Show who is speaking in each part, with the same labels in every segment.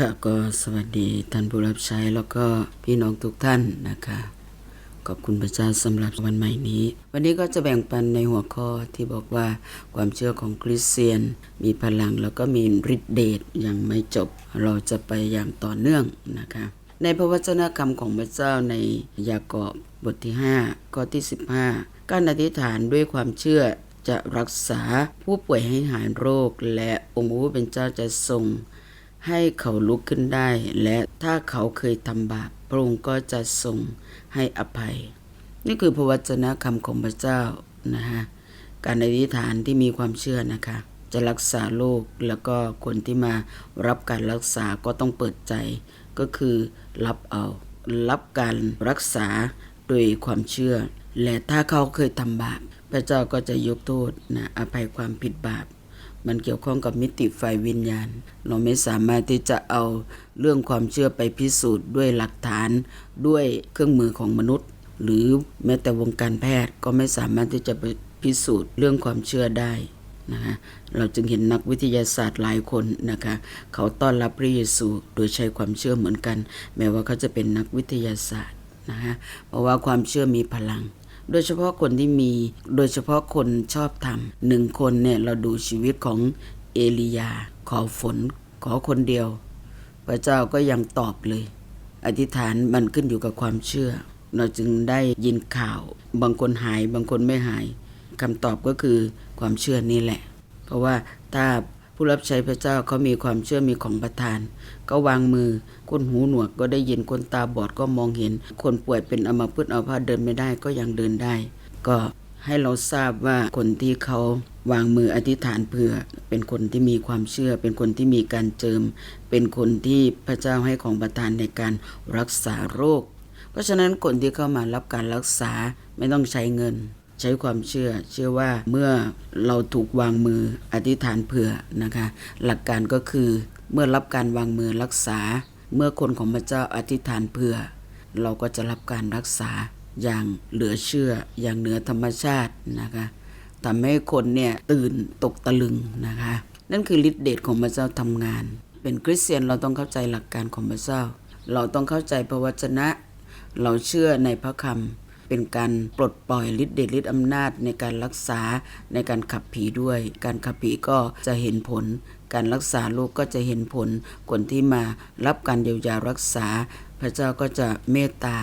Speaker 1: ค่ะก็สวัสดีท่านผู้รับใช้แล้วก็พี่น้องทุกท่านนะคะ ขอบคุณพระเจ้าสำหรับวันใหม่นี้ วันนี้ก็จะแบ่งปันในหัวข้อที่บอกว่าความเชื่อของคริสเตียน มีพลังแล้วก็มีฤทธิเดชยังไม่จบ เราจะไปอย่างต่อเนื่องนะคะ ในพระวจนะคำของพระเจ้าในยากอบบทที่ 5 ข้อที่ 15 การอธิษฐานด้วยความเชื่อจะรักษาผู้ป่วยให้หายโรค และองค์พระผู้เป็นเจ้าจะทรง ให้เขาลุกขึ้นได้ และถ้าเขาเคยทำบาปพระองค์ก็จะทรงให้อภัย นี่คือพระวจนะคำของพระเจ้านะฮะการอธิษฐานที่มีความเชื่อนะคะ จะรักษาโรคแล้วก็คนที่มารับการรักษาก็ต้องเปิดใจ ก็คือรับเอารับการรักษาโดยความเชื่อ และถ้าเขาเคยทำบาปพระเจ้าก็จะยกโทษนะอภัยความผิดบาป มันเกี่ยวข้องกับมิติฝ่ายวิญญาณ เราไม่สามารถที่จะเอาเรื่องความเชื่อไปพิสูจน์ด้วยหลักฐานด้วยเครื่องมือของมนุษย์ หรือแม้แต่วงการแพทย์ก็ไม่สามารถที่จะไปพิสูจน์เรื่องความเชื่อได้นะคะเราจึงเห็นนักวิทยาศาสตร์หลายคนนะคะเขาต้อนรับพระเยซูโดยใช้ความเชื่อเหมือนกัน แม้ว่าเขาจะเป็นนักวิทยาศาสตร์นะคะเพราะว่าความเชื่อมีพลัง โดยเฉพาะคนที่มี โดยเฉพาะคนชอบทำหนึ่งคนเนี่ยเราดูชีวิตของเอลียา ขอฝน ขอคนเดียว พระเจ้าก็ยังตอบเลย อธิษฐานมันขึ้นอยู่กับความเชื่อ เราจึงได้ยินข่าว บางคนหายบางคนไม่หายคำตอบก็คือความเชื่อนี่แหละ เพราะว่าถ้า ผู้รับใช้พระเจ้าเขามีความเชื่อมีของประทาน ก็วางมือ คนหูหนวกก็ได้ยินคนตาบอดก็มองเห็น คนป่วยเป็นอัมพฤกษ์อัมพาตเดินไม่ได้ก็ยังเดินได้ ก็ให้เราทราบว่าคนที่เขาวางมืออธิษฐานเพื่อ เป็นคนที่มีความเชื่อ เป็นคนที่มีการเจิม เป็นคนที่พระเจ้าให้ของประทานในการรักษาโรค เพราะฉะนั้นคนที่เข้ามารับการรักษาไม่ต้องใช้เงิน ใช้ความเชื่อ เชื่อว่าเมื่อเราถูกวางมืออธิษฐานเผื่อนะคะ หลักการก็คือเมื่อรับการวางมือรักษา เมื่อคนของพระเจ้าอธิษฐานเผื่อ เราก็จะรับการรักษาอย่างเหลือเชื่ออย่างเหนือธรรมชาตินะคะทำให้คนเนี่ยตื่นตกตะลึงนะคะ นั่นคือฤทธิเดชของพระเจ้าทำงาน เป็นคริสเตียนเราต้องเข้าใจหลักการของพระเจ้า เราต้องเข้าใจพระวจนะ เราเชื่อในพระคำ เป็นการปลดปล่อยฤทธิ์เดชฤทธิ์อำนาจในการรักษาในการขับผีด้วย การขับผีก็จะเห็นผล การรักษาโรคก็จะเห็นผลคนที่มารับการเยียวยารักษา พระเจ้าก็จะเมตตา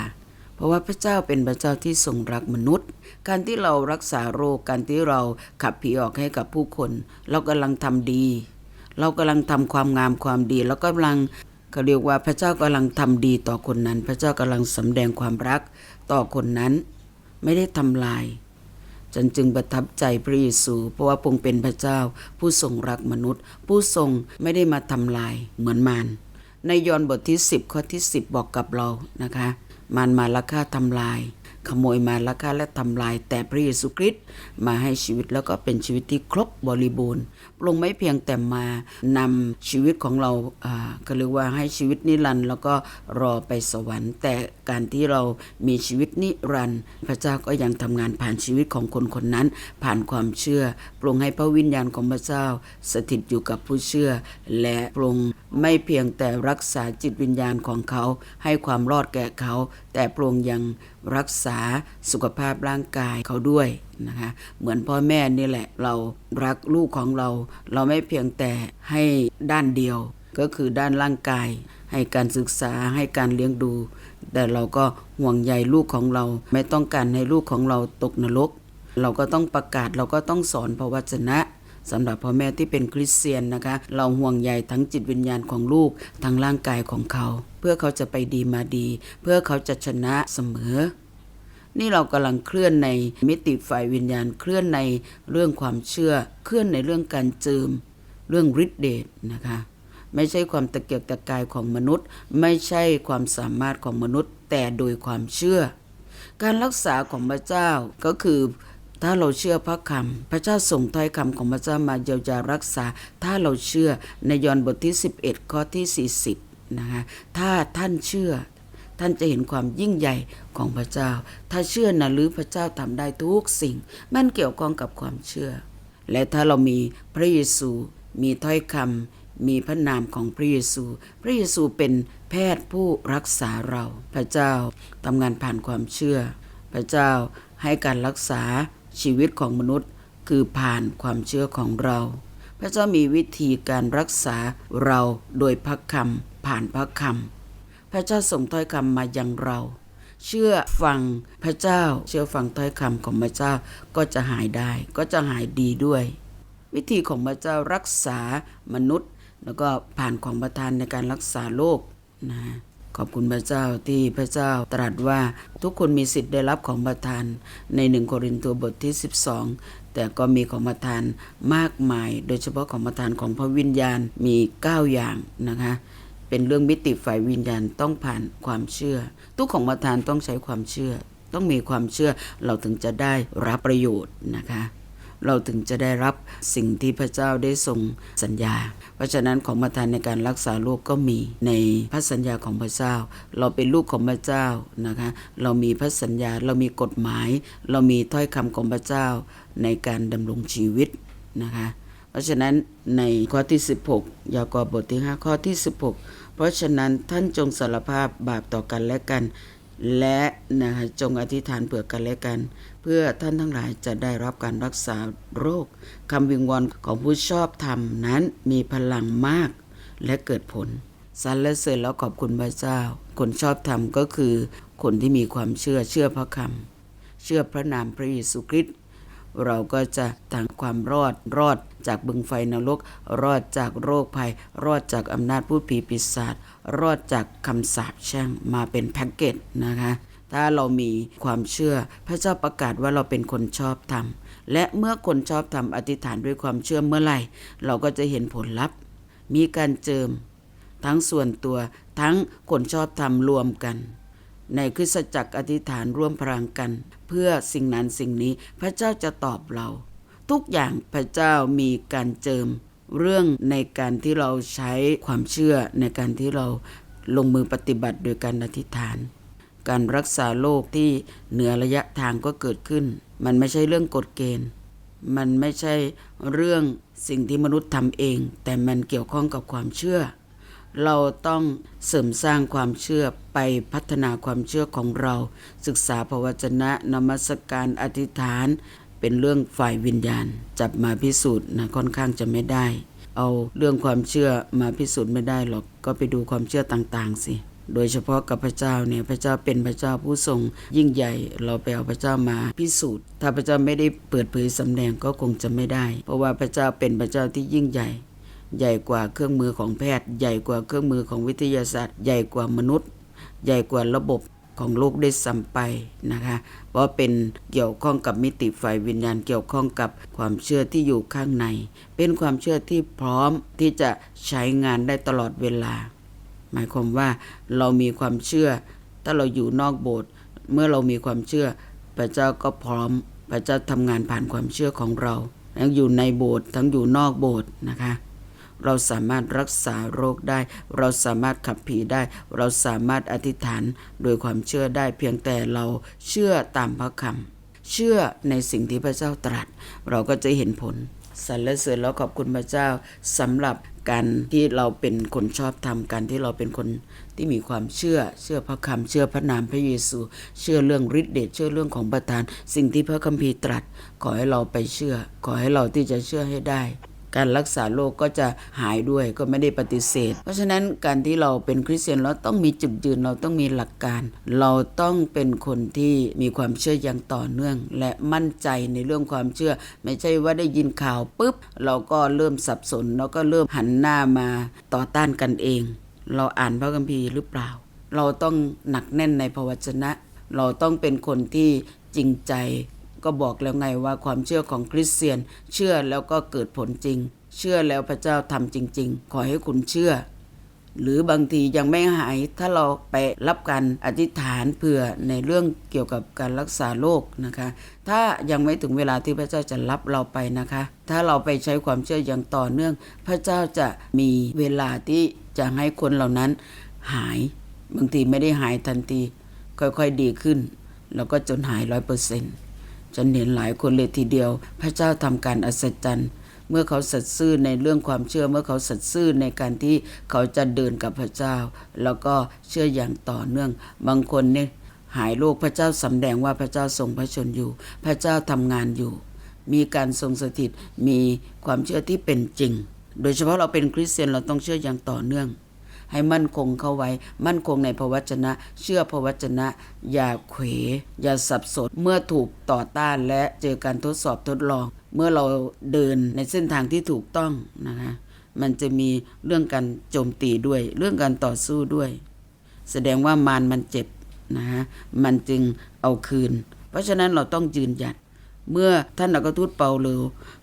Speaker 1: เพราะว่าพระเจ้าเป็นพระเจ้าที่ทรงรักมนุษย์ การที่เรารักษาโรค การที่เราขับผีออกให้กับผู้คน เรากำลังทำดี เรากำลังทำความงามความดีแล้วก็กำลังเขาเรียกว่าพระเจ้ากำลังทำดีต่อคนนั้น พระเจ้ากำลังสำแดงความรัก ต่อคนนั้น ไม่ได้ทำลายฉันจึงประทับใจพระเยซูเพราะว่าพระองค์เป็นพระเจ้า ผู้ทรงรักมนุษย์ ผู้ทรงไม่ได้มาทำลายเหมือนมารในยอห์นบทที่ 10 ข้อที่ 10 บอกกับเรานะคะ มารมาละฆ่าทำลาย ขโมยมาละฆ่าและทำลาย แต่พระเยซูคริสต์มาให้ชีวิตแล้วก็เป็นชีวิตที่ครบบริบูรณ์พระองไม่เพียงแต่มานำชีวิตของเราอ่าก็เรียกว่าให้ชีวิตนิรันดร์แล้วก็รอไปสวรรค์ แต่การที่เรามีชีวิตนิรันดร์พระเจ้าก็ยังทำงานผ่านชีวิตของคนคนนั้น ผ่านความเชื่อปรงให้พระวิญญาณของพระเจ้า สถิตอยู่กับผู้เชื่อ และปรงไม่เพียงแต่รักษาจิตวิญญาณของเขา ให้ความรอดแก่เขา แต่พระองยัง รักษาสุขภาพร่างกายเขาด้วยนะคะเหมือนพ่อแม่นี่แหละเรารักลูกของเรา เราไม่เพียงแต่ให้ด้านเดียว ก็คือด้านร่างกาย ให้การศึกษาให้การเลี้ยงดู แต่เราก็ห่วงใยลูกของเรา ไม่ต้องการให้ลูกของเราตกนรก เราก็ต้องประกาศเราก็ต้องสอนพระวจนะ สำหรับพ่อแม่ที่เป็นคริสเตียนนะคะ เราห่วงใยทั้งจิตวิญญาณของลูกทั้งร่างกายของเขา เพื่อเขาจะไปดีมาดี เพื่อเขาจะชนะเสมอ นี่เรากำลังเคลื่อนในมิติฝ่ายวิญญาณเคลื่อนในเรื่องความเชื่อ เคลื่อนในเรื่องการเจิมเรื่องฤทธิเดชนะคะ ไม่ใช่ความตะเกียกตะกายของมนุษย์ ไม่ใช่ความสามารถของมนุษย์ แต่โดยความเชื่อ การรักษาของพระเจ้าก็คือ ถ้าเราเชื่อพระคำพระเจ้าส่งถ้อยคำของพระเจ้ามาเยียวยารักษา ถ้าเราเชื่อในยอห์นบทที่ 11 ข้อที่ 40 นะคะถ้าท่านเชื่อ ท่านจะเห็นความยิ่งใหญ่ของพระเจ้า ถ้าเชื่อนะหรือพระเจ้าทำได้ทุกสิ่ง มันเกี่ยวข้องกับความเชื่อ และถ้าเรามีพระเยซูมีถ้อยคำมีพระนามของพระเยซู พระเยซูเป็นแพทย์ผู้รักษาเรา พระเจ้าทำงานผ่านความเชื่อ พระเจ้าให้การรักษา ชีวิตของมนุษย์คือผ่านความเชื่อของเรา พระเจ้ามีวิธีการรักษาเราโดยพระคำผ่านพระคำพระเจ้าส่งถ้อยคำมายังเรา เชื่อฟังพระเจ้า เชื่อฟังถ้อยคำของพระเจ้าก็จะหายได้ ก็จะหายดีด้วย วิธีของพระเจ้ารักษามนุษย์ แล้วก็ผ่านของประทานในการรักษาโลกนะ ขอบคุณพระเจ้าที่พระเจ้าตรัสว่าทุกคนมีสิทธิ์ได้รับของประทาน ในหนึ่งโครินธ์บทที่ 12 แต่ก็มีของประทานมากมาย โดยเฉพาะของประทานของพระวิญญาณมี 9 อย่างนะคะเป็นเรื่องมิติฝ่ายวิญญาณต้องผ่านความเชื่อ ทุกของประทานต้องใช้ความเชื่อ ต้องมีความเชื่อเราถึงจะได้รับประโยชน์นะคะ เราถึงจะได้รับสิ่งที่พระเจ้าได้ทรงสัญญา เพราะฉะนั้นของประทานในการรักษาโรคก็มีในพระสัญญาของพระเจ้า เราเป็นลูกของพระเจ้านะคะ เรามีพระสัญญาเรามีกฎหมาย เรามีถ้อยคำของพระเจ้าในการดำรงชีวิตนะคะเพราะฉะนั้นในข้อที่ 16 ยากอบบทที่ 5 ข้อที่ 16 เพราะฉะนั้นท่านจงสารภาพบาปต่อกันและกัน และนะจงอธิษฐานเผื่อกันและกัน เพื่อท่านทั้งหลายจะได้รับการรักษาโรคคำวิงวอนของผู้ชอบธรรมนั้นมีพลังมากและเกิดผลสรรเสริญแล้วขอบคุณพระเจ้า คนชอบธรรมก็คือคนที่มีความเชื่อเชื่อพระคำเชื่อพระนามพระเยซูคริสต์เราก็จะทางความรอดรอด จากบึงไฟนรก รอดจากโรคภัย รอดจากอำนาจผู้ผีปีศาจรอดจากคำสาปแช่งมาเป็นแพ็กเกจนะคะถ้าเรามีความเชื่อพระเจ้าประกาศว่าเราเป็นคนชอบธรรม และเมื่อคนชอบธรรมอธิษฐานด้วยความเชื่อเมื่อไหร่ เราก็จะเห็นผลลัพธ์ มีการเจิม ทั้งส่วนตัวทั้งคนชอบธรรมรวมกัน ในคริสตจักรอธิษฐานร่วมพลังกัน เพื่อสิ่งนั้นสิ่งนี้พระเจ้าจะตอบเรา ทุกอย่างพระเจ้ามีการเจิมเรื่องในการที่เราใช้ความเชื่อในการที่เราลงมือปฏิบัติโดยการอธิษฐาน การรักษาโรคที่เหนือระยะทางก็เกิดขึ้น มันไม่ใช่เรื่องกฎเกณฑ์ มันไม่ใช่เรื่องสิ่งที่มนุษย์ทำเอง แต่มันเกี่ยวข้องกับความเชื่อ เราต้องเสริมสร้างความเชื่อไปพัฒนาความเชื่อของเรา ศึกษาพระวจนะนมัสการอธิษฐาน เป็นเรื่องฝ่ายวิญญาณ จับมาพิสูจน์นะค่อนข้างจะไม่ได้ เอาเรื่องความเชื่อมาพิสูจน์ไม่ได้หรอกก็ไปดูความเชื่อต่างๆสิโดยเฉพาะกับพระเจ้าเนี่ยพระเจ้าเป็นพระเจ้าผู้ทรง ยิ่งใหญ่ เราไปเอาพระเจ้ามาพิสูจน์ ถ้าพระเจ้าไม่ได้เปิดเผยสำแดงก็คงจะไม่ได้ เพราะว่าพระเจ้าเป็นพระเจ้าที่ยิ่งใหญ่ ใหญ่กว่าเครื่องมือของแพทย์ ใหญ่กว่าเครื่องมือของวิทยาศาสตร์ ใหญ่กว่ามนุษย์ ใหญ่กว่าระบบ ของโลกได้ซ้ำไปนะคะ เพราะเป็นเกี่ยวข้องกับมิติฝ่ายวิญญาณเกี่ยวข้องกับความเชื่อที่อยู่ข้างใน เป็นความเชื่อที่พร้อมที่จะใช้งานได้ตลอดเวลา หมายความว่าเรามีความเชื่อ ถ้าเราอยู่นอกโบสถ์เมื่อเรามีความเชื่อ พระเจ้าก็พร้อม พระเจ้าทำงานผ่านความเชื่อของเราทั้งอยู่ในโบสถ์ทั้งอยู่นอกโบสถ์นะคะ เราสามารถรักษาโรคได้ เราสามารถขับผีได้ เราสามารถอธิษฐานโดยความเชื่อได้เพียงแต่เราเชื่อตามพระคำเชื่อในสิ่งที่พระเจ้าตรัส เราก็จะเห็นผลสรรเสริญแล้วขอบคุณพระเจ้าสำหรับการที่เราเป็นคนชอบธรรมการที่เราเป็นคนที่มีความเชื่อ เชื่อพระคำเชื่อพระนามพระเยซู เชื่อเรื่องฤทธิ์เดชเชื่อเรื่องของประทาน สิ่งที่พระคัมภีร์ตรัส ขอให้เราไปเชื่อ ขอให้เราที่จะเชื่อให้ได้ การรักษาโรคก็จะหายด้วยก็ไม่ได้ปฏิเสธ เพราะฉะนั้นการที่เราเป็นคริสเตียนเราต้องมีจุดยืนเราต้องมีหลักการ เราต้องเป็นคนที่มีความเชื่ออย่างต่อเนื่อง และมั่นใจในเรื่องความเชื่อ ไม่ใช่ว่าได้ยินข่าวปุ๊บ เราก็เริ่มสับสนแล้วก็เริ่มหันหน้ามาต่อต้านกันเอง เราอ่านพระคัมภีร์หรือเปล่า เราต้องหนักแน่นในพระวจนะ เราต้องเป็นคนที่จริงใจ ก็บอกแล้วไงว่าความเชื่อของคริสเตียน เชื่อแล้วก็เกิดผลจริง เชื่อแล้วพระเจ้าทำจริง ๆ ขอให้คุณเชื่อ หรือบางทียังไม่หายถ้าเราไปรับการอธิษฐานเผื่อในเรื่องเกี่ยวกับการรักษาโรคนะคะ ถ้ายังไม่ถึงเวลาที่พระเจ้าจะรับเราไปนะคะ ถ้าเราไปใช้ความเชื่ออย่างต่อเนื่อง พระเจ้าจะมีเวลาที่จะให้คนเหล่านั้นหาย บางทีไม่ได้หายทันที ค่อยๆดีขึ้น แล้วก็จนหายร้อยเปอร์เซ็นต์ ฉันเห็นหลายคนเลยทีเดียว พระเจ้าทำการอัศจรรย์ เมื่อเขาสัตย์ซื่อในเรื่องความเชื่อเมื่อเขาสัตย์ซื่อในการที่เขาจะเดินกับพระเจ้า แล้วก็เชื่ออย่างต่อเนื่อง บางคนเนี่ยหายโรคพระเจ้าสำแดงว่าพระเจ้าทรงพระชนอยู่ พระเจ้าทำงานอยู่ มีการทรงสถิตมีความเชื่อที่เป็นจริง โดยเฉพาะเราเป็นคริสเตียนเราต้องเชื่ออย่างต่อเนื่อง ให้มั่นคงเข้าไว้ มั่นคงในพระวจนะ เชื่อพระวจนะ อย่าเขวอย่าสับสนเมื่อถูกต่อต้านและเจอการทดสอบทดลอง เมื่อเราเดินในเส้นทางที่ถูกต้องนะคะมันจะมีเรื่องการโจมตีด้วย เรื่องการต่อสู้ด้วย แสดงว่ามารมันเจ็บนะฮะมันจึงเอาคืน เพราะฉะนั้นเราต้องยืนหยัด เมื่อท่านอัครทูตเปาโล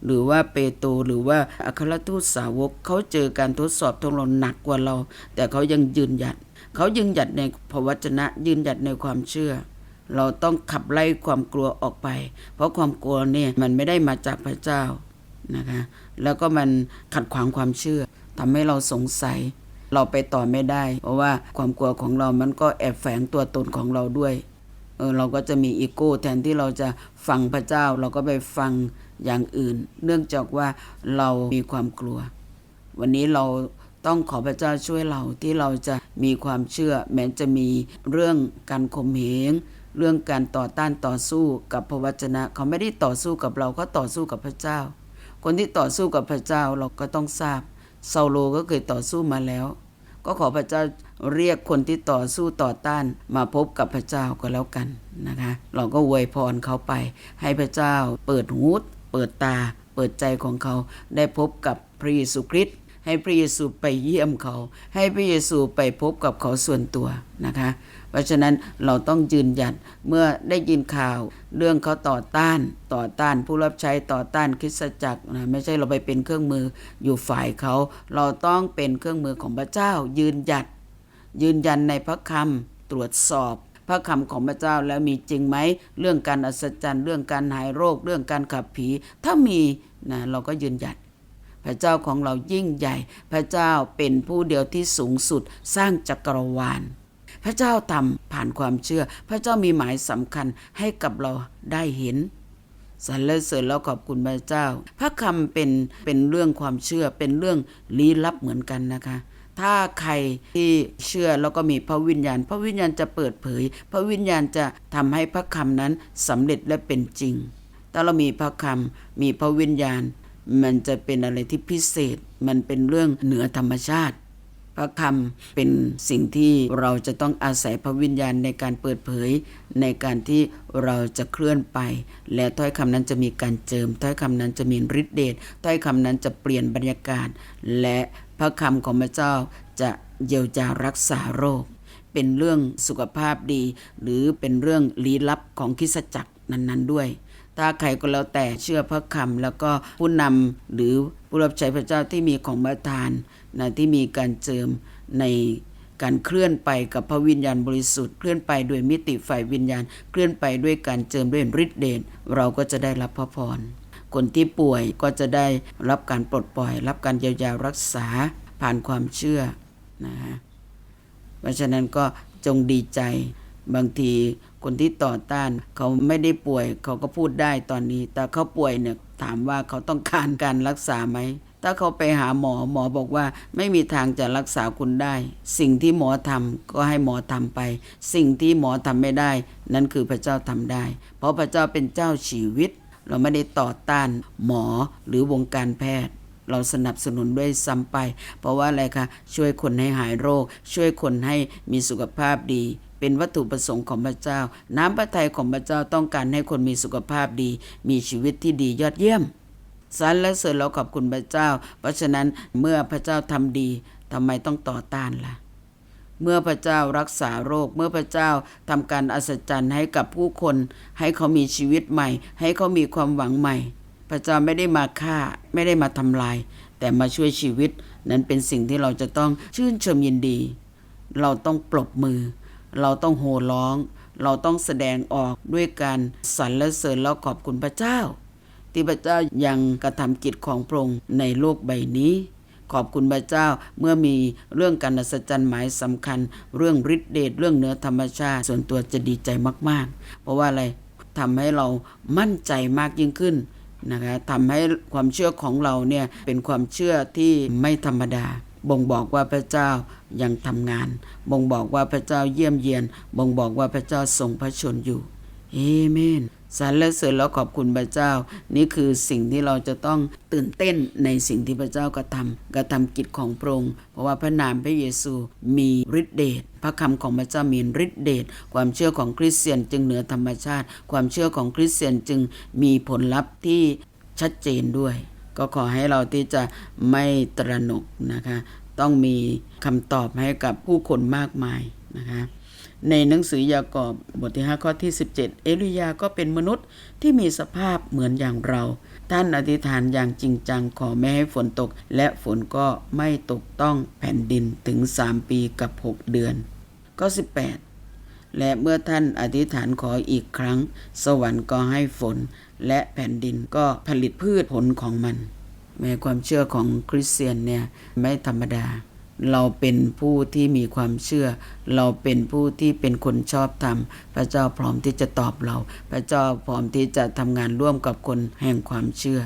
Speaker 1: หรือว่าเปโตรหรือว่าอัครทูตสาวกเขาเจอการทดสอบทดลองหนักกว่าเรา แต่เขายังยืนหยัด เขายืนหยัดในพระวจนะยืนหยัดในความเชื่อ เราต้องขับไล่ความกลัวออกไป เพราะความกลัวเนี่ยมันไม่ได้มาจากพระเจ้านะคะแล้วก็มันขัดขวางความเชื่อทำให้เราสงสัยเราไปต่อไม่ได้ เพราะว่าความกลัวของเรามันก็แอบแฝงตัวตนของเราด้วย เออเราก็จะมีอีโก้แทนที่เราจะฟังพระเจ้า เราก็ไปฟังอย่างอื่น เนื่องจากว่าเรามีความกลัว วันนี้เราต้องขอพระเจ้าช่วยเราที่เราจะมีความเชื่อ แม้จะมีเรื่องการข่มเหงเรื่องการต่อต้านต่อสู้กับพระวจนะ เขาไม่ได้ต่อสู้กับเราเขาต่อสู้กับพระเจ้า คนที่ต่อสู้กับพระเจ้าเราก็ต้องทราบเซาโลก็เคยต่อสู้มาแล้ว ก็ขอพระเจ้า เรียกคนที่ต่อสู้ต่อต้านมาพบกับพระเจ้าก็แล้วกันนะคะ เราก็อวยพรเขาไป ให้พระเจ้าเปิดหูเปิดตา เปิดใจของเขาได้พบกับพระเยซูคริสต์ให้พระเยซูไปเยี่ยมเขา ให้พระเยซูไปพบกับเขาส่วนตัวนะคะ เพราะฉะนั้นเราต้องยืนหยัดเมื่อได้ยินข่าว เรื่องเขาต่อต้านต่อต้านผู้รับใช้ต่อต้านคริสตจักรนะไม่ใช่เราไปเป็นเครื่องมืออยู่ฝ่ายเขา เราต้องเป็นเครื่องมือของพระเจ้ายืนหยัด ยืนยันในพระคำตรวจสอบ พระคำของพระเจ้าแล้วมีจริงไหม เรื่องการอัศจรรย์ เรื่องการหายโรค เรื่องการขับผี ถ้ามีนะเราก็ยืนหยัดพระเจ้าของเรายิ่งใหญ่ พระเจ้าเป็นผู้เดียวที่สูงสุดสร้างจักรวาล พระเจ้าทำผ่านความเชื่อ พระเจ้ามีหมายสำคัญให้กับเราได้เห็นสรรเสริญแล้วขอบคุณพระเจ้า พระคำเป็นเป็นเรื่องความเชื่อเป็นเรื่องลี้ลับเหมือนกันนะคะ ถ้าใครที่เชื่อแล้วก็มีพระวิญญาณ พระวิญญาณจะเปิดเผย พระวิญญาณจะทำให้พระคำนั้นสำเร็จและเป็นจริง ถ้าเรามีพระคำมีพระวิญญาณ มันจะเป็นอะไรที่พิเศษ มันเป็นเรื่องเหนือธรรมชาติ พระคำเป็นสิ่งที่เราจะต้องอาศัยพระวิญญาณในการเปิดเผย ในการที่เราจะเคลื่อนไป และถ้อยคำนั้นจะมีการเจิม ถ้อยคำนั้นจะมีฤทธิเดชถ้อยคำนั้นจะเปลี่ยนบรรยากาศ และพระคำของพระเจ้าจะเยียวยารักษาโรค เป็นเรื่องสุขภาพดี หรือเป็นเรื่องลี้ลับของคิสจักรนั้น ๆ ด้วย ถ้าใครก็แล้วแต่เชื่อพระคำแล้วก็ผู้นำหรือผู้รับใช้พระเจ้าที่มีของประทาน นะที่มีการเจิมในการเคลื่อนไปกับพระวิญญาณบริสุทธิ์เคลื่อนไปด้วยมิติฝ่ายวิญญาณ เคลื่อนไปด้วยการเจิมด้วยฤทธิเดชเราก็จะได้รับพระพรคนที่ป่วยก็จะได้รับการปลดปล่อย รับการเยียวยารักษาผ่านความเชื่อนะฮะเพราะฉะนั้นก็จงดีใจบางทีคนที่ต่อต้านเขาไม่ได้ป่วยเขาก็พูดได้ตอนนี้ แต่เขาป่วยเนี่ยถามว่าเขาต้องการการรักษาไหม ถ้าเขาไปหาหมอหมอบอกว่า ไม่มีทางจะรักษาคุณได้ สิ่งที่หมอทำก็ให้หมอทำไป สิ่งที่หมอทำไม่ได้ นั่นคือพระเจ้าทำได้ เพราะพระเจ้าเป็นเจ้าชีวิต เราไม่ได้ต่อต้านหมอหรือวงการแพทย์ เราสนับสนุนด้วยซ้ำไป เพราะว่าอะไรคะช่วยคนให้หายโรค ช่วยคนให้มีสุขภาพดีเป็นวัตถุประสงค์ของพระเจ้า น้ำพระทัยของพระเจ้าต้องการให้คนมีสุขภาพดี มีชีวิตที่ดียอดเยี่ยม สรรและเสริญเราขอบคุณพระเจ้า เพราะฉะนั้นเมื่อพระเจ้าทำดีทำไมต้องต่อต้านล่ะ เมื่อพระเจ้ารักษาโรค เมื่อพระเจ้าทำการอัศจรรย์ให้กับผู้คน ให้เขามีชีวิตใหม่ ให้เขามีความหวังใหม่ พระเจ้าไม่ได้มาฆ่าไม่ได้มาทำลาย แต่มาช่วยชีวิต นั้นเป็นสิ่งที่เราจะต้องชื่นชมยินดี เราต้องปรบมือ เราต้องโห่ร้อง เราต้องแสดงออกด้วยการสรรและเสริญแล้วขอบคุณพระเจ้า ที่พระเจ้ายังกระทำกิจของพระองค์ในโลกใบนี้ ขอบคุณพระเจ้าเมื่อมีเรื่องการอัศจรรย์หมายสำคัญ เรื่องฤทธิเดชเรื่องเนื้อธรรมชาติ ส่วนตัวจะดีใจมาก ๆ เพราะว่าอะไรทำให้เรามั่นใจมากยิ่งขึ้นนะคะทำให้ความเชื่อของเราเนี่ยเป็นความเชื่อที่ไม่ธรรมดา บ่งบอกว่าพระเจ้ายังทำงาน บ่งบอกว่าพระเจ้าเยี่ยมเยียน บ่งบอกว่าพระเจ้าทรงพระชนอยู่ เอเมน สรรเสริญแล้วขอบคุณพระเจ้า นี่คือสิ่งที่เราจะต้องตื่นเต้นในสิ่งที่พระเจ้ากระทำกระทำกิจของพระองค์เพราะว่าพระนามพระเยซูมีฤทธิเดชพระคำของพระเจ้ามีฤทธิเดชความเชื่อของคริสเตียนจึงเหนือธรรมชาติ ความเชื่อของคริสเตียนจึงมีผลลัพธ์ที่ชัดเจนด้วย ก็ขอให้เราที่จะไม่ตระหนกนะคะ ต้องมีคำตอบให้กับผู้คนมากมายนะคะ ในหนังสือยากอบบทที่ 5 ข้อที่ 17 เอลียาก็เป็นมนุษย์ที่มีสภาพเหมือนอย่างเรา ท่านอธิษฐานอย่างจริงจังขอไม่ให้ฝนตก และฝนก็ไม่ตกต้องแผ่นดินถึง 3 ปีกับ 6 เดือน ก็ 18 และเมื่อท่านอธิษฐานขออีกครั้ง สวรรค์ก็ให้ฝน และแผ่นดินก็ผลิตพืชผลของมันแม้ความเชื่อของคริสเตียนเนี่ยไม่ธรรมดา เราเป็นผู้ที่มีความเชื่อ เราเป็นผู้ที่เป็นคนชอบธรรม พระเจ้าพร้อมที่จะตอบเรา พระเจ้าพร้อมที่จะทำงานร่วมกับคนแห่งความเชื่อ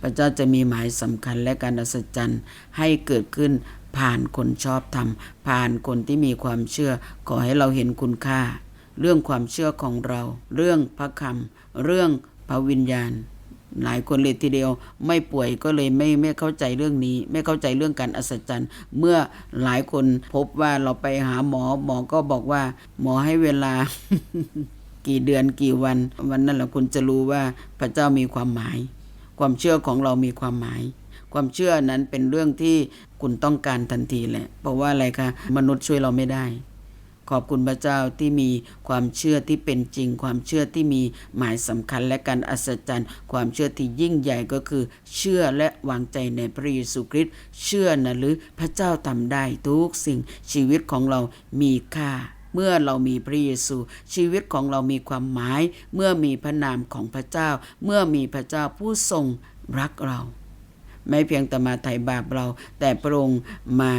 Speaker 1: พระเจ้าจะมีหมายสำคัญและการอัศจรรย์ให้เกิดขึ้นผ่านคนชอบธรรม ผ่านคนที่มีความเชื่อ ขอให้เราเห็นคุณค่า เรื่องความเชื่อของเรา เรื่องพระคำเรื่องพระวิญญาณ หลายคนเลยทีเดียว ไม่ป่วยก็เลยไม่ไม่เข้าใจเรื่องนี้ ไม่เข้าใจเรื่องการอัศจรรย์ เมื่อหลายคนพบว่าเราไปหาหมอหมอก็บอกว่า หมอให้เวลากี่เดือนกี่วัน วันนั้นแหละคุณจะรู้ว่าพระเจ้ามีความหมาย ความเชื่อของเรามีความหมาย ความเชื่อนั้นเป็นเรื่องที่คุณต้องการทันทีแหละเพราะว่าอะไรคะมนุษย์ช่วยเราไม่ได้ ขอบคุณพระเจ้าที่มีความเชื่อที่เป็นจริง ความเชื่อที่มีหมายสำคัญและการอัศจรรย์ ความเชื่อที่ยิ่งใหญ่ก็คือ เชื่อและวางใจในพระเยซูคริสต์เชื่อนะหรือพระเจ้าทำได้ทุกสิ่งชีวิตของเรามีค่าเมื่อเรามีพระเยซู ชีวิตของเรามีความหมาย เมื่อมีพระนามของพระเจ้า เมื่อมีพระเจ้าผู้ทรงรักเรา ไม่เพียงแต่มาไถ่บาปเรา แต่พระองค์มา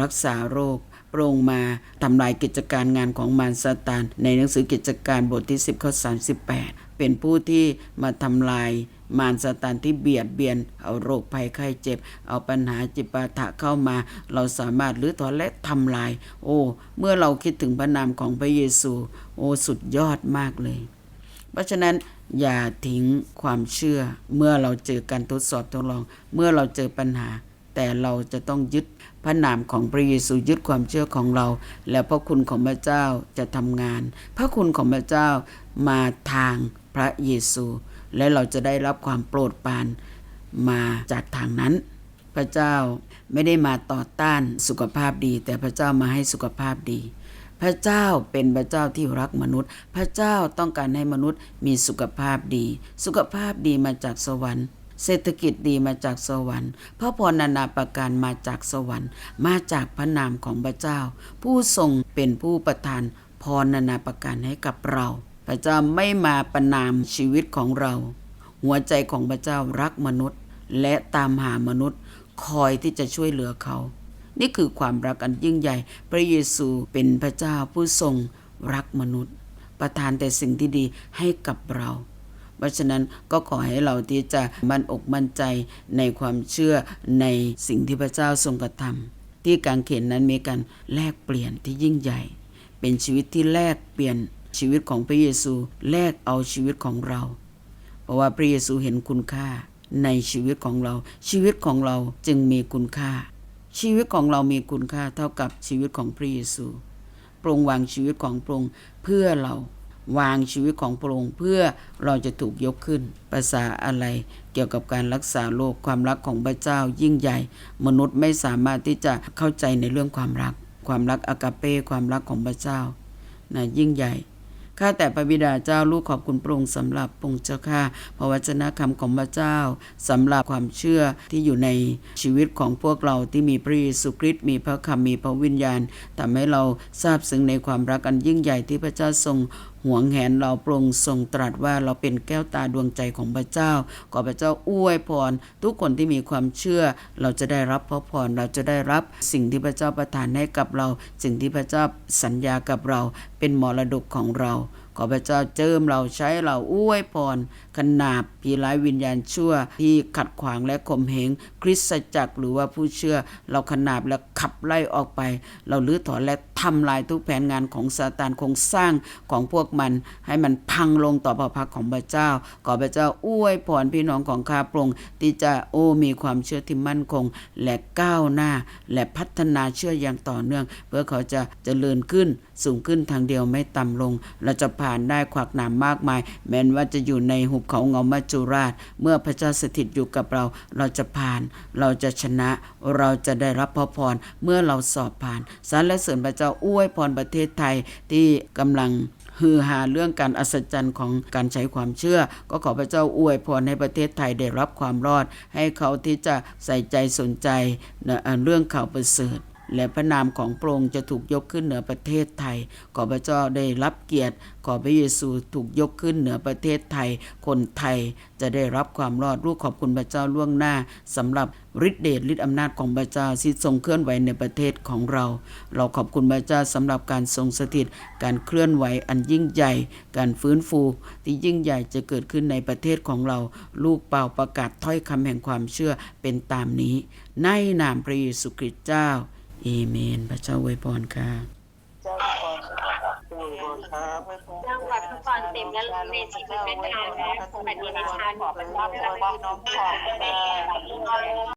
Speaker 1: รักษาโรค พระองค์มาทำลายกิจการงานของมารซาตานในหนังสือกิจการบทที่ 10ข้อ38 เป็นผู้ที่มาทำลายมารซาตานที่เบียดเบียน เอาโรคภัยไข้เจ็บ เอาปัญหาจิปาถะเข้ามา เราสามารถรื้อถอนและทำลาย โอ้ เมื่อเราคิดถึงพระนามของพระเยซู โอ้ สุดยอดมากเลย เพราะฉะนั้นอย่าทิ้งความเชื่อ เมื่อเราเจอการทดสอบทดลอง เมื่อเราเจอปัญหา แต่เราจะต้องยึดพระนามของพระเยซูยึดความเชื่อของเรา แล้วพระคุณของพระเจ้าจะทำงาน พระคุณของพระเจ้ามาทางพระเยซู และเราจะได้รับความโปรดปรานมาจากทางนั้น พระเจ้าไม่ได้มาต่อต้านสุขภาพดี แต่พระเจ้ามาให้สุขภาพดี พระเจ้าเป็นพระเจ้าที่รักมนุษย์ พระเจ้าต้องการให้มนุษย์มีสุขภาพดี สุขภาพดีมาจากสวรรค์ เศรษฐกิจดีมาจากสวรรค์พระพรนานาประการมาจากสวรรค์ มาจากพระนามของพระเจ้า ผู้ทรงเป็นผู้ประทานพรนานาประการให้กับเรา พระเจ้าไม่มาประนามชีวิตของเรา หัวใจของพระเจ้ารักมนุษย์ และตามหามนุษย์ คอยที่จะช่วยเหลือเขา นี่คือความรักอันยิ่งใหญ่ พระเยซูเป็นพระเจ้าผู้ทรงรักมนุษย์ ประทานแต่สิ่งที่ดีให้กับเรา เพราะฉะนั้นก็ขอให้เราที่จะมั่นอกมั่นใจในความเชื่อในสิ่งที่พระเจ้าทรงกระทำที่การเขียนนั้นมีการแลกเปลี่ยนที่ยิ่งใหญ่ เป็นชีวิตที่แลกเปลี่ยนชีวิตของพระเยซูแลกเอาชีวิตของเรา เพราะว่าพระเยซูเห็นคุณค่าในชีวิตของเรา ชีวิตของเราจึงมีคุณค่า ชีวิตของเรามีคุณค่าเท่ากับชีวิตของพระเยซูพรงวางชีวิตของพรงเพื่อเรา วางชีวิตของพระองค์เพื่อเราจะถูกยกขึ้น ภาษาอะไรเกี่ยวกับการรักษาโรคความรักของพระเจ้ายิ่งใหญ่ มนุษย์ไม่สามารถที่จะเข้าใจในเรื่องความรัก ความรักอากาเป้ความรักของพระเจ้านะยิ่งใหญ่ข้าแต่พระบิดาเจ้าลูกขอบคุณพระองค์สำหรับพระองค์เจ้าข้าพระวจนะคำของพระเจ้าสำหรับความเชื่อที่อยู่ในชีวิตของพวกเราที่มีพระเยซูคริสต์มีพระคำมีพระวิญญาณทำให้เราทราบซึ้งในความรักอันยิ่งใหญ่ที่พระเจ้าทรง หวงแหนเราปรงทรงตรัสว่าเราเป็นแก้วตาดวงใจของพระเจ้า ขอพระเจ้าอวยพร ทุกคนที่มีความเชื่อ เราจะได้รับพระพรเราจะได้รับสิ่งที่พระเจ้าประทานให้กับเรา สิ่งที่พระเจ้าสัญญากับเรา เป็นมรดกของเรา ขอพระเจ้าเจิมเราใช้เราอวยพรขนาบผีร้ายวิญญาณชั่ว ที่ขัดขวางและข่มเหงคริสตจักรหรือว่าผู้เชื่อ เราขนาบและขับไล่ออกไป เราลื้อถอนและทำลายทุกแผนงานของซาตานโครงสร้างของพวกมัน ให้มันพังลงต่อพระพักของพระเจ้า ขอพระเจ้าอวยพรพี่น้องของข้าพรงที่จะโอ้มีความเชื่อที่มั่นคง และก้าวหน้า และพัฒนาเชื่ออย่างต่อเนื่อง เพื่อเขาจะเจริญขึ้นสูงขึ้นทางเดียวไม่ต่ำลง เราจะผ่านได้ขวักหนามมากมาย แม้นว่าจะอยู่ในหุบเขาเงามัจจุราช เมื่อพระเจ้าสถิตอยู่กับเรา เราจะผ่าน เราจะชนะ เราจะได้รับพระพร เมื่อเราสอบผ่านสรรและเสริญพระเจ้าอวยพรประเทศไทยที่กำลังฮือฮาเรื่องการอัศจรรย์ของการใช้ความเชื่อ ก็ขอพระเจ้าอวยพรให้ประเทศไทยได้รับความรอด ให้เขาที่จะใส่ใจสนใจนะเรื่องข่าวประเสริฐ และพระนามของพระองค์จะถูกยกขึ้นเหนือประเทศไทย ขอพระเจ้าได้รับเกียรติ ขอพระเยซูถูกยกขึ้นเหนือประเทศไทย คนไทยจะได้รับความรอดลูกขอบคุณพระเจ้าล่วงหน้าสำหรับฤทธิเดชฤทธิอำนาจของพระเจ้าที่ทรงเคลื่อนไหวในประเทศของเรา เราขอบคุณพระเจ้าสำหรับการทรงสถิต การเคลื่อนไหวอันยิ่งใหญ่ การฟื้นฟูที่ยิ่งใหญ่จะเกิดขึ้นในประเทศของเรา ลูกเป่าประกาศถ้อยคำแห่งความเชื่อเป็นตามนี้ ในนามพระเยซูคริสต์เจ้า เอเมน พระเจ้าอวยพรค่ะ
Speaker 2: เจ้าพรครับเจ้าพรครับ
Speaker 3: จังหวัดนครเต็มและเมจิตเป็นทางและสวัสดีในชาติขอเป็นรับและพี่น้องของแม่